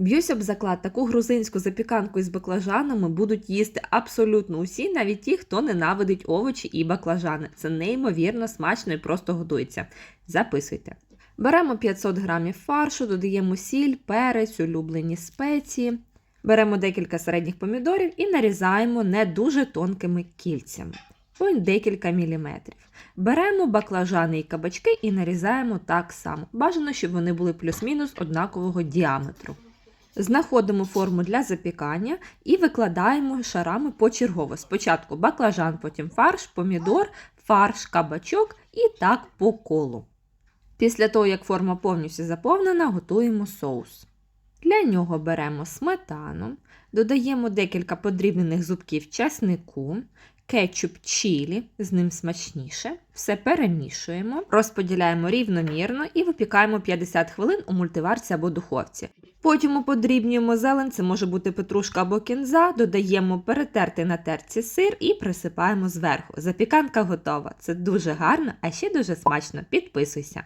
Б'юся б заклад, таку грузинську запіканку із баклажанами будуть їсти абсолютно усі, навіть ті, хто ненавидить овочі і баклажани. Це неймовірно смачно і просто годується. Записуйте. Беремо 500 грамів фаршу, додаємо сіль, перець, улюблені спеції. Беремо декілька середніх помідорів і нарізаємо не дуже тонкими кільцями, по декілька міліметрів. Беремо баклажани і кабачки і нарізаємо так само. Бажано, щоб вони були плюс-мінус однакового діаметру. Знаходимо форму для запікання і викладаємо шарами почергово. Спочатку баклажан, потім фарш, помідор, фарш, кабачок і так по колу. Після того, як форма повністю заповнена, готуємо соус. Для нього беремо сметану, додаємо декілька подрібнених зубків часнику, кетчуп чілі, з ним смачніше. Все перемішуємо, розподіляємо рівномірно і випікаємо 50 хвилин у мультиварці або духовці. Потім подрібнюємо зелень, це може бути петрушка або кінза, додаємо перетертий на терці сир і присипаємо зверху. Запіканка готова. Це дуже гарно, а ще дуже смачно. Підписуйся.